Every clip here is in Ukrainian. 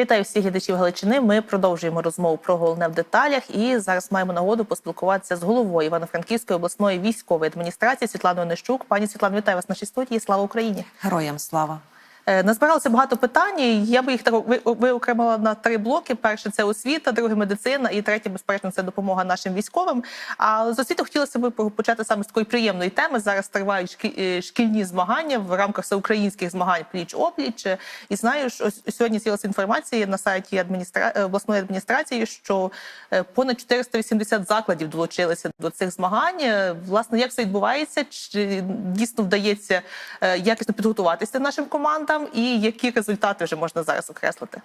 Вітаю всіх глядачів Галичини. Ми продовжуємо розмову про головне в деталях. І зараз маємо нагоду поспілкуватися з головою Івано-Франківської обласної військової адміністрації Світланою Нещук. Пані Світлано, вітаю вас в нашій студії. Слава Україні! Героям слава. Е, Назбиралося багато питань. Я би їх виокремила на три блоки: перше це освіта, друге медицина, і третє, безперечно, це допомога нашим військовим. А з освіти хотілося б почати саме з такої приємної теми. Зараз тривають е, шкільні змагання в рамках всеукраїнських змагань пліч опліч. І знаю, що сьогодні з'явилася інформація на сайті адміністра... е, обласної адміністрації, що понад 480 закладів долучилися до цих змагань. Власне, як це відбувається? Чи дійсно вдається якісно підготуватися нашим командам, і які результати вже можна зараз окреслити?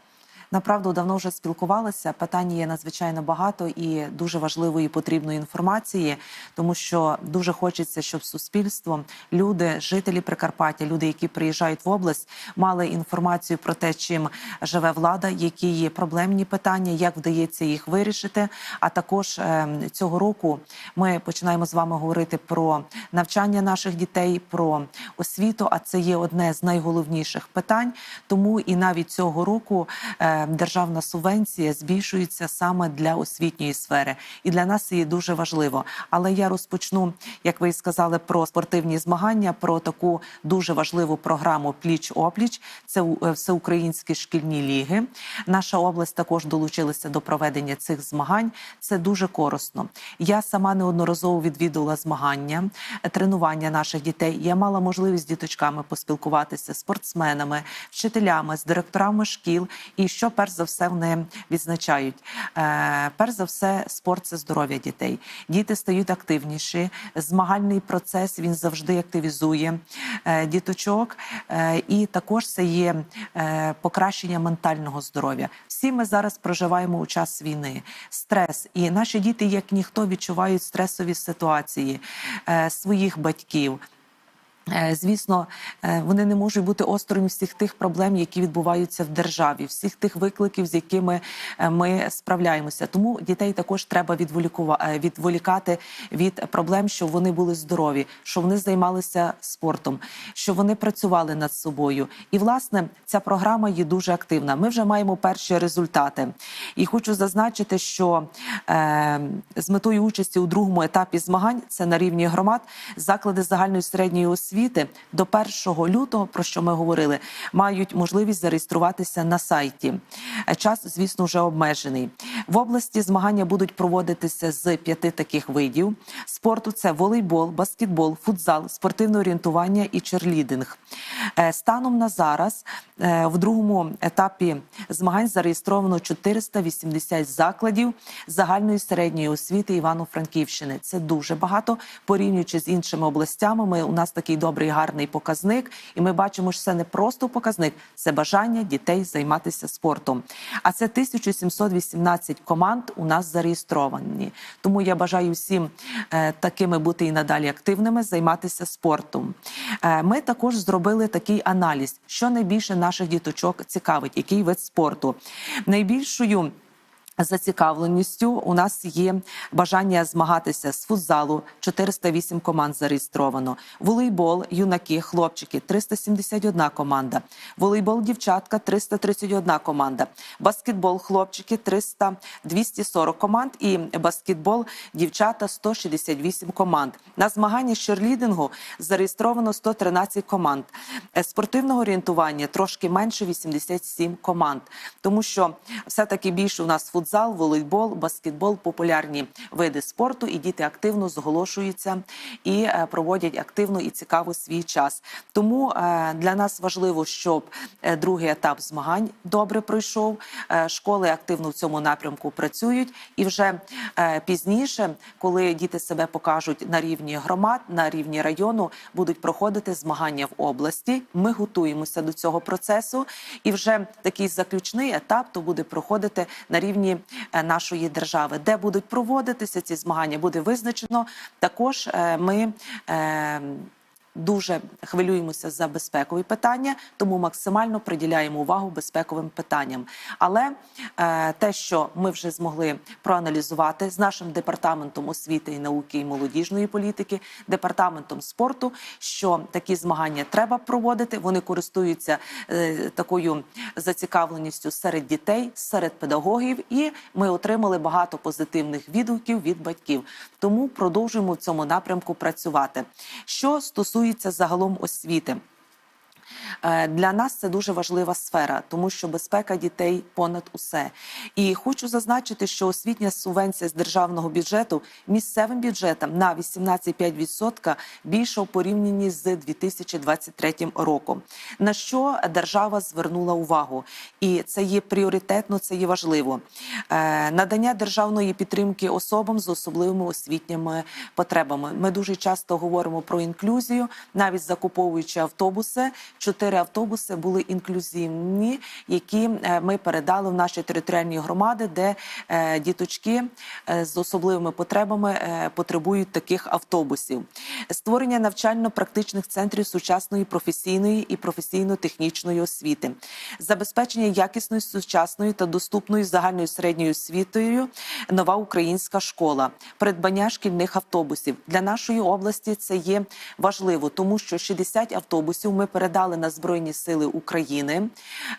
Направду давно вже спілкувалися. Питань є надзвичайно багато і дуже важливої потрібної інформації, тому що дуже хочеться, щоб суспільство, люди, жителі Прикарпаття, люди, які приїжджають в область, мали інформацію про те, чим живе влада, які є проблемні питання, як вдається їх вирішити. А також е, цього року ми починаємо з вами говорити про навчання наших дітей, про освіту. А це є одне з найголовніших питань. Тому і навіть цього року. Державна субвенція збільшується саме для освітньої сфери, і для нас є дуже важливо. Але я розпочну, як ви сказали, про спортивні змагання, про таку дуже важливу програму Пліч опліч. Це е, всеукраїнські шкільні ліги. Наша область також долучилася до проведення цих змагань. Це дуже корисно. Я сама неодноразово відвідувала змагання, е, тренування наших дітей. Я мала можливість з діточками поспілкуватися, спортсменами, вчителями, з директорами шкіл. І що перш за все вони відзначають? Е, перш за все, спорт це здоров'я дітей. Діти стають активніші. Змагальний процес він завжди активізує е, діточок, е, і також це є покращення ментального здоров'я. Всі ми зараз проживаємо у час війни, стрес, і наші діти, як ніхто, відчувають стресові ситуації своїх батьків. Е, Звісно, е, вони не можуть бути осторонь всіх тих проблем, які відбуваються в державі, всіх тих викликів, з якими е, ми справляємося. Тому дітей також треба відволікати від проблем, щоб вони були здорові, щоб вони займалися спортом, щоб вони працювали над собою. І власне ця програма є дуже активна. Ми вже маємо перші результати. І хочу зазначити, що е, з метою участі у другому етапі змагань це на рівні громад заклади загальної середньої освіти до 1 лютого, про що ми говорили, мають можливість зареєструватися на сайті. Е, Час, звісно, вже обмежений. В області змагання будуть проводитися з п'яти таких видів спорту: це волейбол, баскетбол, футзал, спортивне орієнтування і черлідинг. Е, Станом на зараз е, в другому етапі змагань зареєстровано 480 закладів загальної середньої освіти Івано-Франківщини. Це дуже багато порівнюючи з іншими областями. Ми у нас такий добрий гарний показник, і ми бачимо, що це не просто показник, це бажання дітей займатися спортом. А це 1718 команд у нас зареєстровані. Тому я бажаю всім е, такими бути і надалі активними, займатися спортом. Е, ми також зробили такий аналіз, що найбільше наших діточок цікавить, який вид спорту. Найбільшою Зацікавленістю у нас є бажання змагатися з футзалу. 408 команд зареєстровано. Волейбол, юнаки, хлопчики 371 команда. Волейбол, дівчатка 331 команда. Баскетбол, хлопчики 300, 240 команд. І баскетбол, дівчата 168 команд. На змагання з черлідингу зареєстровано 113 команд. Е, Спортивного орієнтування трошки менше 87 команд, тому що все таки більше у нас футзал, волейбол, баскетбол популярні види спорту, і діти активно зголошуються і е, проводять активно і цікаво свій час. Тому е, для нас важливо, щоб е, другий етап змагань добре пройшов. Школи активно в цьому напрямку працюють, і вже пізніше, коли діти себе покажуть на рівні громад, на рівні району, будуть проходити змагання в області. Ми готуємося до цього процесу, і вже такий заключний етап то буде проходити на рівні е, нашої держави, де будуть проводитися ці змагання, буде визначено. Також е, ми. Дуже хвилюємося за безпекові питання, тому максимально приділяємо увагу безпековим питанням. Але е, те, що ми вже змогли проаналізувати з нашим департаментом освіти і науки і молодіжної політики, департаментом спорту, що такі змагання треба проводити. Вони користуються е, такою зацікавленістю серед дітей, серед педагогів, і ми отримали багато позитивних відгуків від батьків. Тому продовжуємо в цьому напрямку працювати. Що стосується загалом освіти. Е, Для нас це дуже важлива сфера, тому що безпека дітей понад усе. І хочу зазначити, що освітня субвенція з державного бюджету місцевим бюджетам на 18,5% більше у порівнянні з 2023 роком. На що держава звернула увагу, і це є пріоритетно, це є важливо. Е, Надання державної підтримки особам з особливими освітніми потребами. Ми дуже часто говоримо про інклюзію, навіть закуповуючи автобуси. Чотири автобуси були інклюзивні, які е, ми передали в наші територіальні громади, де е, діточки е, з особливими потребами потребують таких автобусів. Створення навчально-практичних центрів сучасної професійної і професійно-технічної освіти, забезпечення якісної сучасної та доступної загальної середньої освітою нова українська школа, придбання шкільних автобусів для нашої області. Це є важливо, тому що 60 автобусів ми передали на збройні сили України.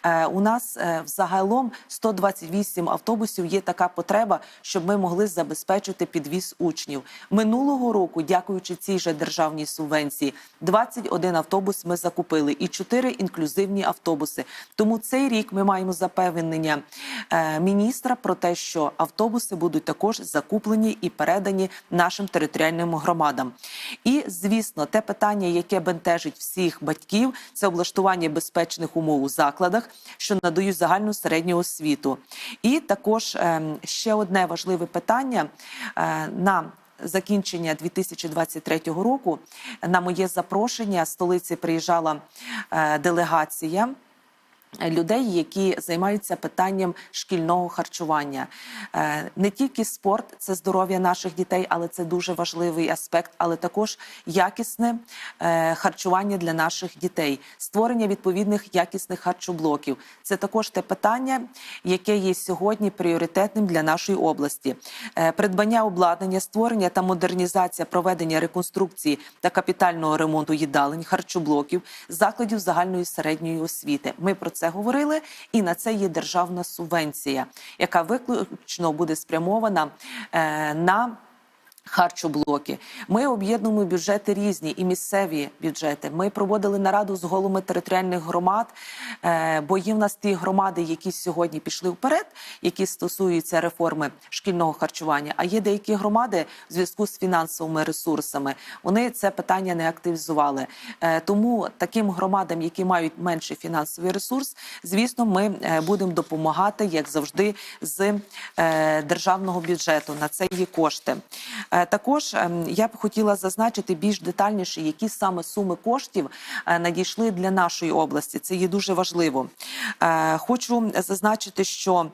Е, у нас е, взагалом 128 автобусів. Є така потреба, щоб ми могли забезпечити підвіз учнів минулого року. Дякуючи цій же державній субвенції, 21 автобус ми закупили і 4 інклюзивні автобуси. Тому цей рік ми маємо запевнення е, міністра про те, що автобуси будуть також закуплені і передані нашим територіальним громадам. І звісно, те питання, яке бентежить всіх батьків, це облаштування безпечних умов у закладах, що надають загальну середню освіту. І також ем, ще одне важливе питання е, на закінчення 2023 року. На моє запрошення столиці приїжджала е, делегація. Людей, які займаються питанням шкільного харчування, Е, не тільки спорт, це здоров'я наших дітей, але це дуже важливий аспект, але також якісне е, харчування для наших дітей, створення відповідних якісних харчоблоків. Це також те питання, яке є сьогодні пріоритетним для нашої області. Е, Придбання обладнання, створення та модернізація проведення реконструкції та капітального ремонту їдалень, харчоблоків, закладів загальної середньої освіти. Ми про це говорили, і на це є державна субвенція, яка виключно буде спрямована е, на Харчоблоки. Ми об'єднуємо бюджети різні і місцеві бюджети. Ми проводили нараду з головами територіальних громад, е, бо є в нас ті громади, які сьогодні пішли вперед, які стосуються реформи шкільного харчування. А є деякі громади в зв'язку з фінансовими ресурсами. Вони це питання не активізували. Е, Тому таким громадам, які мають менший фінансовий ресурс, звісно, ми е, будемо допомагати, як завжди, з державного бюджету. На це є кошти. Е, Також ем, я б хотіла зазначити більш детальніше, які саме суми коштів е, надійшли для нашої області. Це є дуже важливо. Е, Хочу зазначити, що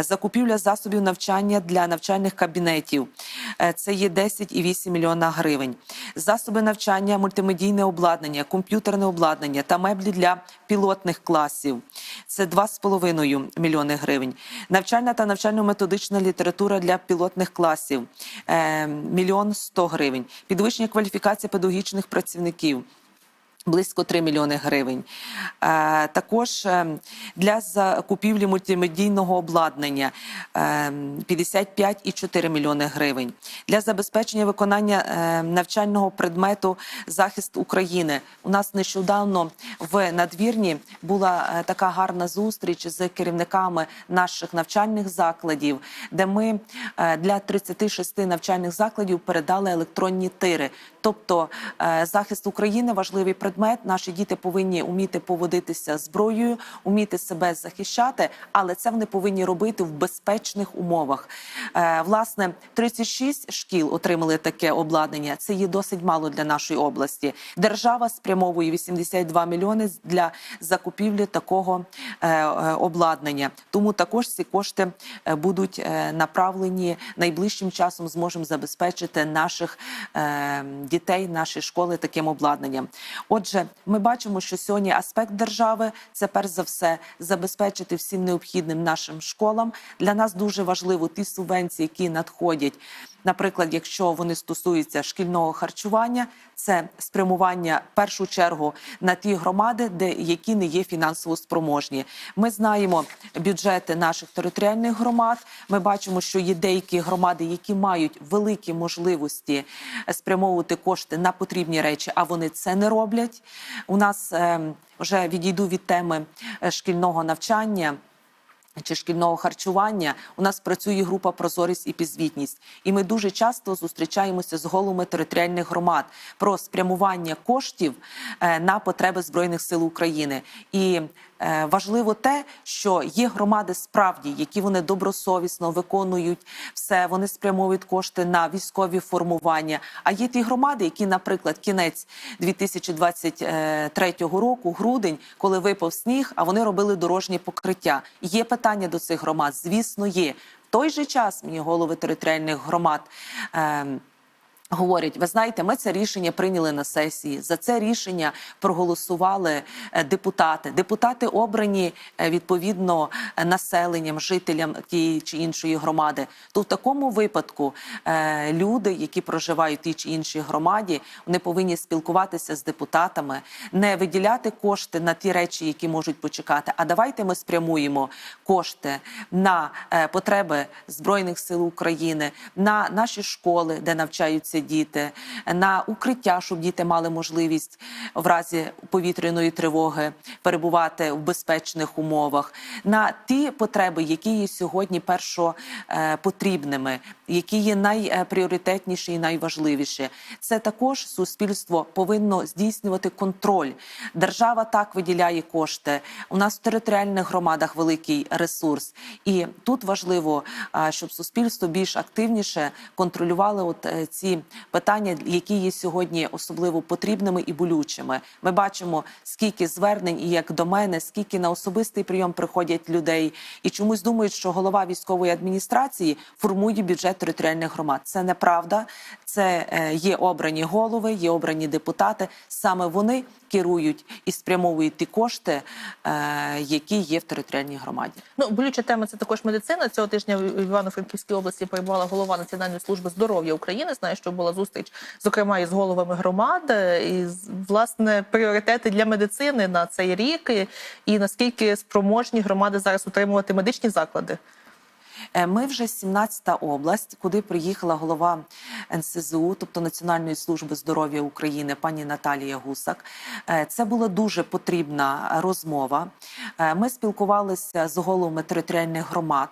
закупівля засобів навчання для навчальних кабінетів це є 10,8 мільйона гривень. Засоби навчання, мультимедійне обладнання, комп'ютерне обладнання та меблі для пілотних класів. Це 2,5 мільйони гривень. Навчальна та навчально-методична література для пілотних класів мільйон 100 гривень. Підвищення кваліфікації педагогічних працівників. Близько 3 мільйони гривень. Е, також е, для закупівлі мультимедійного обладнання е, 55,4 мільйони гривень. Для забезпечення виконання е, навчального предмету захист України. У нас нещодавно в надвірні була е, така гарна зустріч з керівниками наших навчальних закладів, де ми е, для 36 навчальних закладів передали електронні тири. Тобто е, захист України важливий предмет. Наші діти повинні уміти поводитися зброєю, уміти себе захищати, але це вони повинні робити в безпечних умовах. Е, Власне, 36 шкіл отримали таке обладнання. Це є досить мало для нашої області. Держава спрямовує 82 мільйони для закупівлі такого е, обладнання. Тому також ці кошти будуть направлені найближчим часом. Зможемо забезпечити наших е, дітей, наші школи таким обладнанням. Отже, ми бачимо, що сьогодні аспект держави це перш за все забезпечити всім необхідним нашим школам. Для нас дуже важливо ті субвенції, які надходять. Наприклад, якщо вони стосуються шкільного харчування, це спрямування в першу чергу на ті громади, де які не є фінансово спроможні. Ми знаємо бюджети наших територіальних громад. Ми бачимо, що є деякі громади, які мають великі можливості спрямовувати кошти на потрібні речі, а вони це не роблять. У нас е, вже відійду від теми е, шкільного навчання чи шкільного харчування у нас працює група прозорість і підзвітність, і ми дуже часто зустрічаємося з головами територіальних громад про спрямування коштів е, на потреби збройних сил України. І важливо те, що є громади справді, які вони добросовісно виконують все, вони спрямовують кошти на військові формування. А є ті громади, які, наприклад, кінець 2023 року, грудень, коли випав сніг, а вони робили дорожнє покриття. Є питання до цих громад? Звісно, є. В той же час мені голови територіальних громад. ем, Говорять, ви знаєте, ми це рішення прийняли на сесії. За це рішення проголосували е, депутати. Депутати обрані е, відповідно е, населенням, жителям тієї чи іншої громади. То в такому випадку люди, які проживають в тій чи іншій громаді, вони повинні спілкуватися з депутатами, не виділяти кошти на ті речі, які можуть почекати. А давайте ми спрямуємо кошти на потреби збройних сил України, на наші школи, де навчаються діти, на укриття, щоб діти мали можливість в разі повітряної тривоги перебувати в безпечних умовах, на ті потреби, які є сьогодні першо е, потрібними, які є найпріоритетніші і найважливіші. Це також суспільство повинно здійснювати контроль. Держава так виділяє кошти. У нас в територіальних громадах великий ресурс, і тут важливо, щоб суспільство більш активніше контролювало от е, ці питання, які є сьогодні особливо потрібними і болючими. Ми бачимо, скільки звернень і як до мене, скільки на особистий прийом приходять людей, і чомусь думають, що голова військової адміністрації формує бюджет територіальних громад. Це неправда. Це е, є обрані голови, є обрані депутати. Саме вони керують і спрямовують ті кошти, е, які є в територіальній громаді. Ну, болюча тема це також медицина. Цього тижня в Івано-Франківській області перебувала голова Національної служби здоров'я України. Знаю, що була зустріч, зокрема, із головами громад, е, і власне пріоритети для медицини на цей рік, і, і наскільки спроможні громади зараз утримувати медичні заклади. Е, Ми вже 17-та область, куди приїхала голова НСЗУ, тобто Національної служби здоров'я України, пані Наталія Гусак. Е, Це була дуже потрібна розмова. Ми спілкувалися з головами територіальних громад.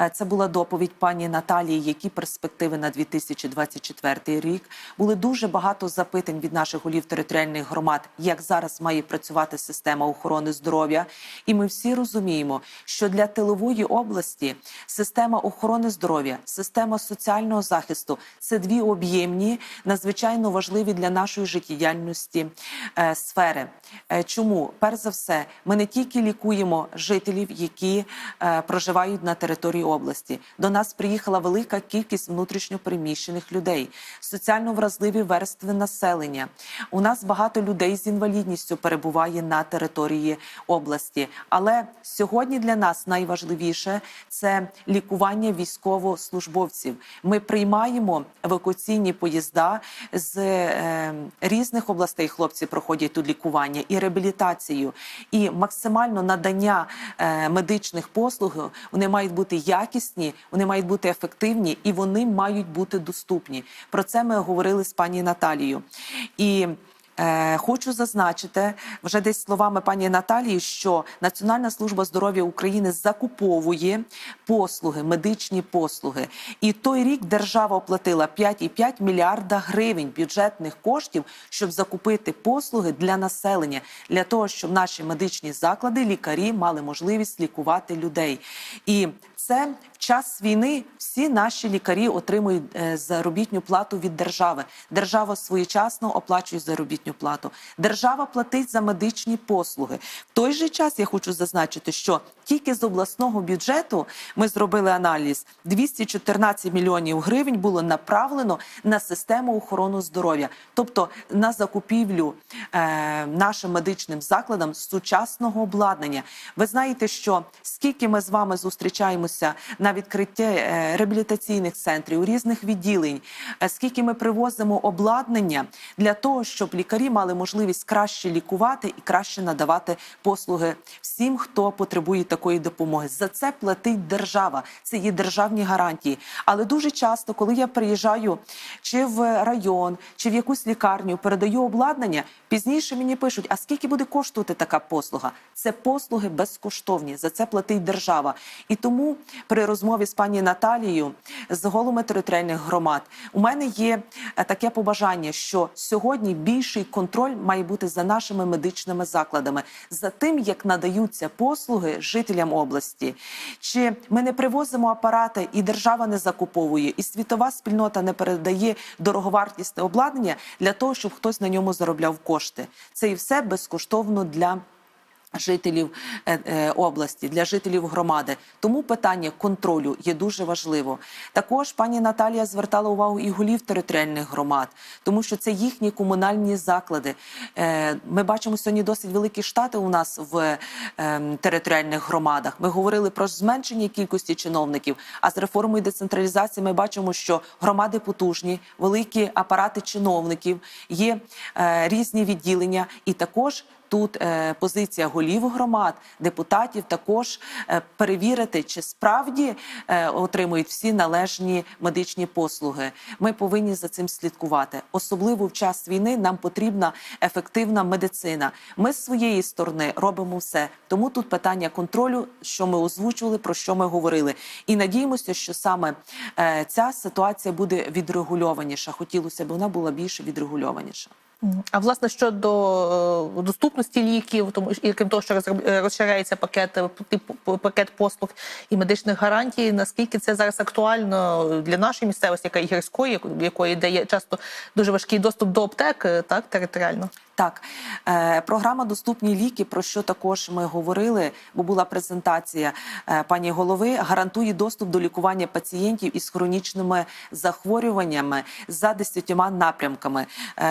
Е, Це була доповідь пані Наталії, які перспективи на 2024 рік. Були дуже багато запитань від наших голів територіальних громад, як зараз має працювати система охорони здоров'я. І ми всі розуміємо, що для тилової області система охорони здоров'я, система соціального захисту це дві об'ємні, надзвичайно важливі для нашої життєдіяльності е, сфери. Е, Чому перш за все ми не тільки лікуємо жителів, які е, проживають на території області. До нас приїхала велика кількість внутрішньопереміщених людей, соціально вразливі верстви населення. У нас багато людей з інвалідністю перебуває на території області. Але сьогодні для нас найважливіше це лікування військовослужбовців. Ми приймаємо евакуаційні поїзда з е, різних областей. Хлопці проходять тут лікування і реабілітацію, і максимально надання е, медичних послуг. Вони мають бути якісні, вони мають бути ефективні і вони мають бути доступні. Про це ми говорили з пані Наталією. І Е, хочу зазначити вже десь словами пані Наталії, що Національна служба здоров'я України закуповує послуги, медичні послуги. І той рік держава оплатила 5,5 мільярда гривень бюджетних коштів, щоб закупити послуги для населення, для того, щоб наші медичні заклади, лікарі мали можливість лікувати людей. І Це в час війни всі наші лікарі отримують е, заробітну плату від держави. Держава своєчасно оплачує заробітну плату. Держава платить за медичні послуги. В той же час я хочу зазначити, що тільки з обласного бюджету ми зробили аналіз. 214 мільйонів гривень було направлено на систему охорони здоров'я, тобто на закупівлю е, нашим медичним закладам сучасного обладнання. Ви знаєте, що скільки ми з вами зустрічаємося на відкритті е, реабілітаційних центрів, різних відділень, е, скільки ми привозимо обладнання для того, щоб лікарі мали можливість краще лікувати і краще надавати послуги всім, хто потребує такої допомоги. За це платить держава. Це є державні гарантії. Але дуже часто, коли я приїжджаю чи в район, чи в якусь лікарню, передаю обладнання, пізніше мені пишуть: а скільки буде коштувати така послуга? Це послуги безкоштовні. За це платить держава. І тому при розмові з пані Наталією з головами територіальних громад у мене є е, таке побажання, що сьогодні більший контроль має бути за нашими медичними закладами, за тим, як надаються послуги жителям області. Чи ми не привозимо апарати, і держава не закуповує, і світова спільнота не передає дороговартісне обладнання для того, щоб хтось на ньому заробляв кошти. Це і все безкоштовно для. Жителів е, е, області для жителів громади, тому питання контролю є дуже важливо. Також пані Наталія звертала увагу і голів територіальних громад, тому що це їхні комунальні заклади. Е, Ми бачимо сьогодні досить великі штати у нас в е, територіальних громадах. Ми говорили про зменшення кількості чиновників. А з реформою децентралізації ми бачимо, що громади потужні, великі апарати чиновників, є різні відділення, і також тут е, позиція голів громад, депутатів також е, перевірити, чи справді е, отримують всі належні медичні послуги. Ми повинні за цим слідкувати. Особливо в час війни нам потрібна ефективна медицина. Ми з своєї сторони робимо все. Тому тут питання контролю, що ми озвучували, про що ми говорили, і надіємося, що саме ця ситуація буде відрегульованіша. Хотілося б вона була більше відрегульованіша. А власне щодо е, доступності ліків, тому і крім того, що е, розширяється пакет е, пакет послуг і медичних гарантій, наскільки це зараз актуально для нашої місцевості, яка є гірської, якої дає часто дуже важкий доступ до аптек, так територіально. Так, програма Доступні ліки, про що також ми говорили, бо була презентація пані голови, гарантує доступ до лікування пацієнтів із хронічними захворюваннями за десятьома напрямками.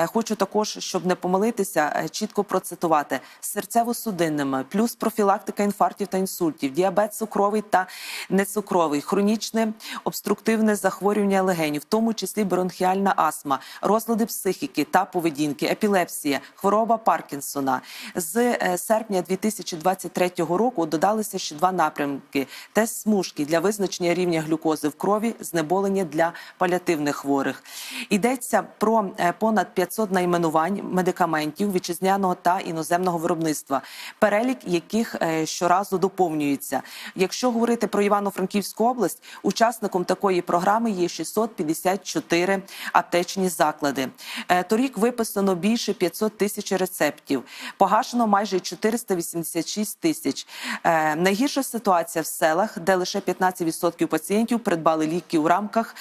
Хочу також, щоб не помилитися, е, чітко процитувати серцево-судинними, плюс профілактика інфарктів та інсультів, діабет цукровий та нецукровий, хронічне обструктивне захворювання легенів, в тому числі бронхіальна астма, розлади психіки та поведінки, епілепсія, хвороба Паркінсона. З е, серпня 2023 року додалися ще два напрямки: тест смужки для визначення рівня глюкози в крові, знеболення для паліативних хворих. Йдеться про е, понад 500 найменувань медикаментів вітчизняного та іноземного виробництва, перелік яких е, щоразу доповнюється. Якщо говорити про Івано-Франківську область, учасником такої програми є 654 аптечні заклади. Е, Торік виписано більше 500 тисяч рецептів, погашено майже 486 тисяч. Е, Найгірша ситуація в селах, де лише 15% пацієнтів придбали ліки у рамках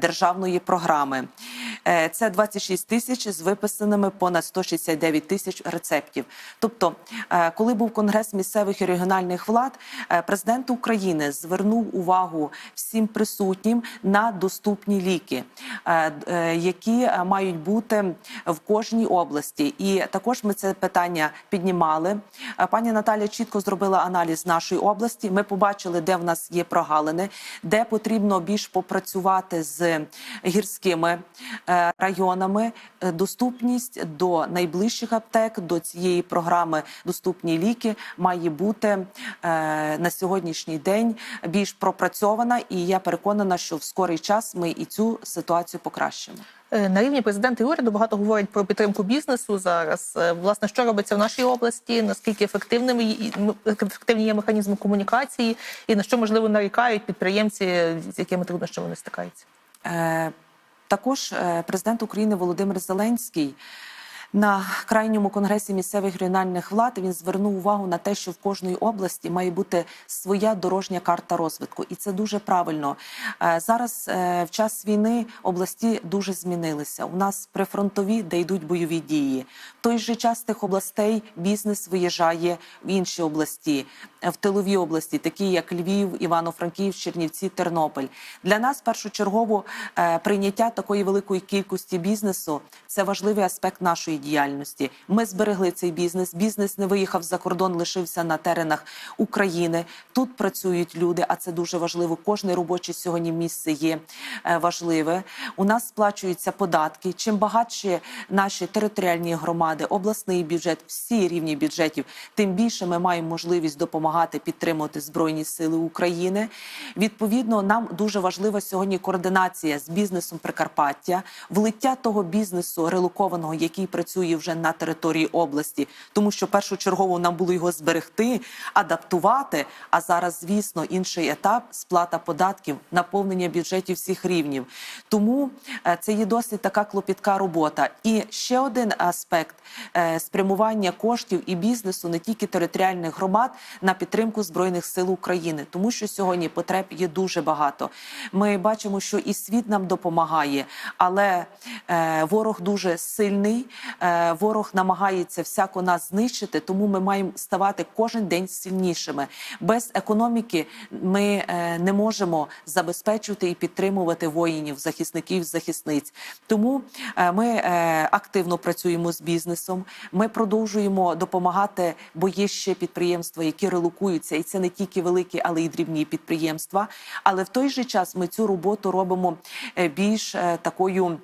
державної програми. Е, Це 26 тисяч з виписаними понад 169 тисяч рецептів. Тобто, е, коли був конгрес місцевих і регіональних влад, е, президент України звернув увагу всім присутнім на доступні ліки, які мають бути в кожній області. І також ми це питання піднімали. Пані Наталя чітко зробила аналіз нашої області. Ми побачили, де в нас є прогалини, де потрібно більш попрацювати з гірськими районами. Е, Доступність до найближчих аптек до цієї програми Доступні ліки має бути е, на сьогоднішній день більш пропрацьована, і я переконана, що в скорий час ми і цю ситуацію покращимо. Е, На рівні президента і уряду багато говорять про підтримку бізнесу зараз. Е, Власне, що робиться в нашій області, наскільки ефективними ефективні є механізми комунікації, і на що можливо нарікають підприємці, з якими труднощами вони стикаються. Також е, президент України Володимир Зеленський На крайньому конгресі місцевих регіональних влад він звернув увагу на те, що в кожної області має бути своя дорожня карта розвитку, і це дуже правильно. Е, Зараз е, в час війни області дуже змінилися. У нас прифронтові, де йдуть бойові дії. В той же час тих областей бізнес виїжджає в інші області, в тилові області, такі як Львів, Івано-Франківськ, Чернівці, Тернопіль. Для нас першочергово е, прийняття такої великої кількості бізнесу це важливий аспект нашої діяльності. Ми зберегли цей бізнес. Бізнес не виїхав за кордон, лишився на теренах України. Тут працюють люди, а це дуже важливо. Кожне робоче сьогодні місце є е, важливе. У нас сплачуються податки. Чим багатші наші територіальні громади, обласний бюджет, всі рівні бюджетів, тим більше ми маємо можливість допомагати підтримувати збройні сили України. Відповідно, нам дуже важлива сьогодні координація з бізнесом Прикарпаття, влиття того бізнесу релокованого, який працює вже на території області, тому що першочергово нам було його зберегти, адаптувати. А зараз, звісно, інший етап сплата податків, наповнення бюджетів всіх рівнів. Тому е, це є досить така клопітка робота. І ще один аспект е, спрямування коштів і бізнесу не тільки територіальних громад на підтримку збройних сил України, тому що сьогодні потреб є дуже багато. Ми бачимо, що і світ нам допомагає, але е, ворог дуже сильний. Е, ворог намагається всяко нас знищити, тому ми маємо ставати кожен день сильнішими. Без економіки ми е, не можемо забезпечувати і підтримувати воїнів, захисників, захисниць. Тому е, ми е, активно працюємо з бізнесом. Ми продовжуємо допомагати, бо є ще підприємства, які релокуються, і це не тільки великі, але й дрібні підприємства. Але в той же час ми цю роботу робимо е, більш е, такою.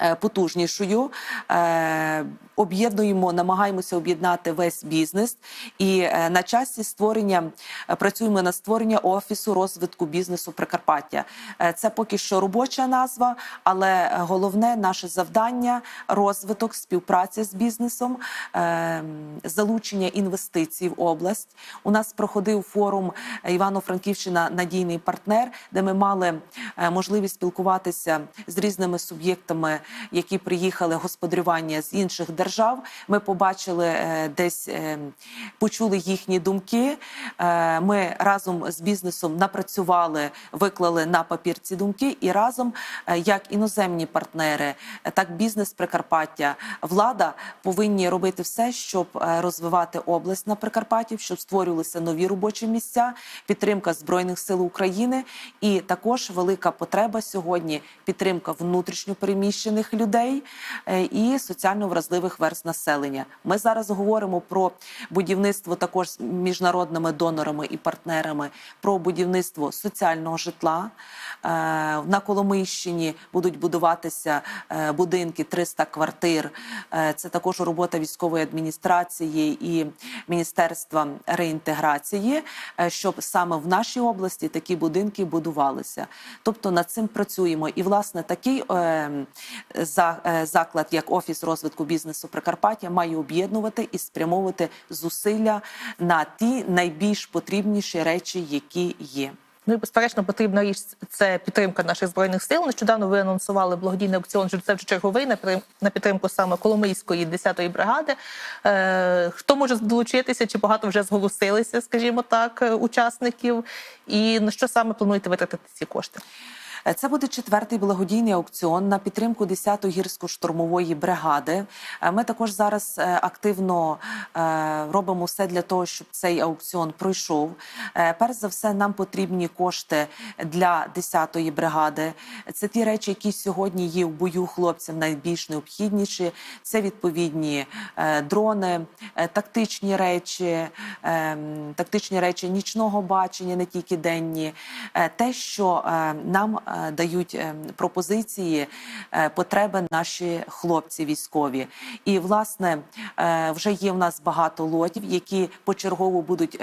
Е, Потужнішою е, об'єднуємо, намагаємося об'єднати весь бізнес, і е, на часі створення працюємо над створення офісу розвитку бізнесу Прикарпаття. Це поки що робоча назва, але головне наше завдання розвиток, співпраця з бізнесом, залучення інвестицій в область. У нас проходив форум Івано-Франківщина Надійний партнер, де ми мали можливість спілкуватися з різними суб'єктами, які приїхали господарювання з інших держав. Ми побачили е, десь е, почули їхні думки. Е, Ми разом з бізнесом напрацювали, виклали на папір ці думки, і разом, як іноземні партнери, так бізнес Прикарпаття, влада повинні робити все, щоб розвивати область на Прикарпатті, щоб створювалися нові робочі місця, підтримка збройних сил України, і також велика потреба сьогодні підтримка внутрішньо переміщених людей е, і соціально вразливих верст населення. Ми зараз говоримо про будівництво також з міжнародними донорами і партнерами, про будівництво соціального житла. Е, На Коломийщині будуть будуватися е, будинки 300 квартир. Е, Це також робота військової адміністрації і міністерства реінтеграції, щоб саме в нашій області такі будинки будувалися. Тобто над цим працюємо. І власне такий за- заклад, як офіс розвитку бізнесу Прикарпаття, має об'єднувати і спрямовувати зусилля на ті найбільш потрібніші речі, які є. Ну і безперечно потрібна річ це підтримка наших збройних сил. Нещодавно ви анонсували благодійний аукціон «Живцев черговий на на підтримку саме Коломийської 10-ї бригади. Е, хто може долучитися? Чи багато вже зголосилися, скажімо так, е, учасників? І на що саме плануєте витратити ці кошти? Е, Це буде четвертий благодійний аукціон на підтримку 10-ї гірсько-штурмової бригади. Е, Ми також зараз е, активно робимо все для того, щоб цей аукціон пройшов. Перш за все, нам потрібні кошти для 10-ї бригади. Це ті речі, які сьогодні є в бою хлопцям найбільш необхідніші. Це відповідні дрони, тактичні речі, е, тактичні речі нічного бачення, не тільки денні. Те, що нам дають е, пропозиції, е, потреби наші хлопці військові. І власне е, вже є в нас багато лотів, які почергово будуть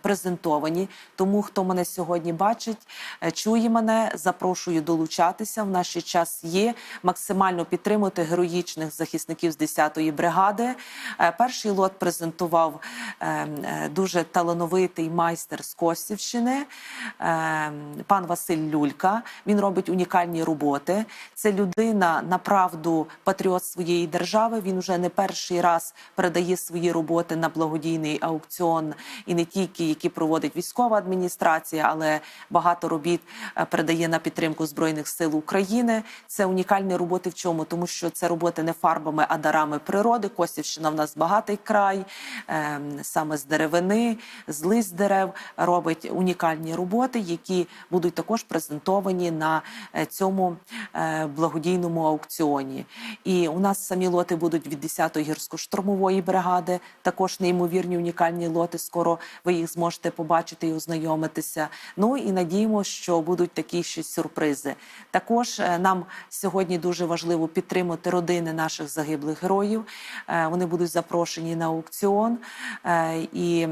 презентовані. Тому хто мене сьогодні бачить, чує мене, запрошую долучатися. В наш час є максимально підтримувати героїчних захисників з 10-ї бригади. Перший лот презентував дуже талановитий майстер з Косівщини, пан Василь Люлька. Він робить унікальні роботи. Це людина направду патріот своєї держави. Він уже не перший раз передає свої роботи на благодійний аукціон, і не тільки які проводить військова адміністрація, але багато робіт е, передає на підтримку збройних сил України. Це унікальні роботи в чому, тому що це роботи не фарбами, а дарами природи. Косівщина в нас багатий край, е, саме з деревини, з лист дерев робить унікальні роботи, які будуть також презентовані на е, цьому е, благодійному аукціоні. І у нас самі лоти будуть від 10-ї гірсько-штурмової бригади. Також неймовірні унікальні лоти. Скоро ви їх зможете побачити і ознайомитися. Ну і надіємо, що будуть такі ще сюрпризи. Також е, нам сьогодні дуже важливо підтримати родини наших загиблих героїв. Вони будуть запрошені на аукціон і.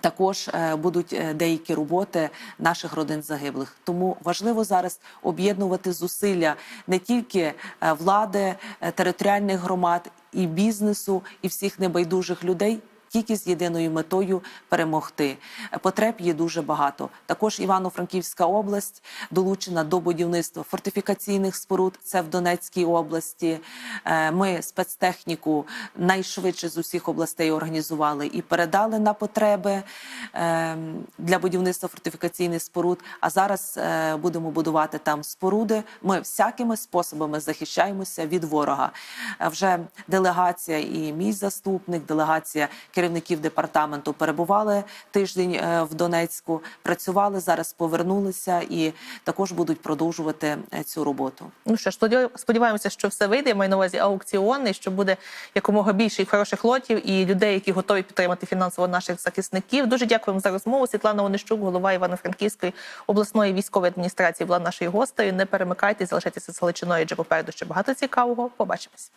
Також е, будуть е, деякі роботи наших родин загиблих. Тому важливо зараз об'єднувати зусилля не тільки е, влади, територіальних громад і бізнесу, і всіх небайдужих людей. Тільки з єдиною метою перемогти. Потреб є дуже багато. Також Івано-Франківська область долучена до будівництва фортифікаційних споруд. Це в Донецькій області. Е, Ми спецтехніку найшвидше з усіх областей організували і передали на потреби е, для будівництва фортифікаційних споруд. А зараз е, будемо будувати там споруди. Ми всякими способами захищаємося від ворога. Вже делегація і мій заступник, делегація керівників департаменту перебували тиждень е, в Донецьку, працювали зараз, повернулися і також будуть продовжувати е, цю роботу. Ну що ж, сподіваємося, що все вийде. Я маю на увазі аукціон, і що буде якомога більше і хороших лотів і людей, які готові підтримати фінансово наших захисників. Дуже дякуємо за розмову. Світлана Онищук, голова Івано-Франківської обласної військової адміністрації, була нашою гостею. Не перемикайтесь, залишайтеся з Галичиною, адже попереду ще багато цікавого. Побачимось.